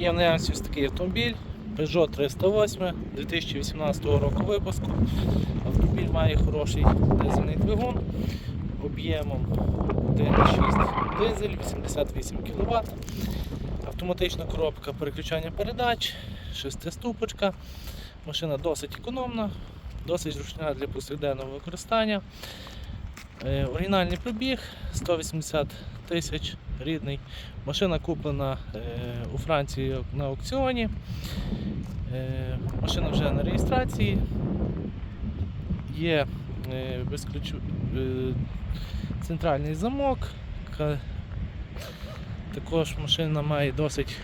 Є в наявності ось такий автомобіль Peugeot 308 2018 року випуску. Автомобіль має хороший дизельний двигун об'ємом 1,6 дизель, 88 кВт. Автоматична коробка переключання передач, шестиступочка. Машина досить економна, досить зручна для повсякденного використання. Е, Оригінальний пробіг 180 тисяч рідний. Машина куплена е, у Франції на аукціоні. Е, машина вже на реєстрації. Є е, безключу, е, центральний замок. Також машина має досить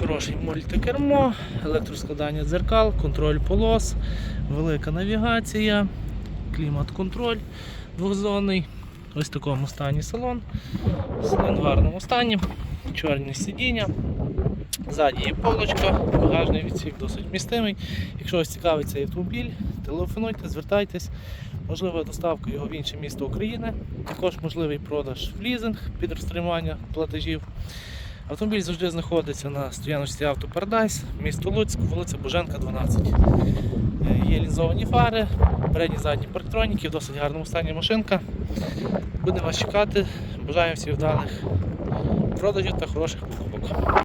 хороший мультикермо, електроскладання дзеркал, контроль полос, велика навігація, клімат-контроль двохзонний. Ось в такому стані салон. Салон в гарному стані, чорні сидіння. Ззаді є полочка, багажний відсік досить вмістимий. Якщо вас цікавить цей автомобіль, телефонуйте, звертайтесь. Можлива доставка його в інше місто України. Також можливий продаж в лізинг під розтримання платежів. Автомобіль завжди знаходиться на стояночці Авто Парадайс, місто Луцьк, вулиця Боженка, 12. Е, фари, передні задні парктроніки, в досить гарному стані машинка. Будемо вас чекати. Бажаємо всіх вдалих продажів та хороших покупок.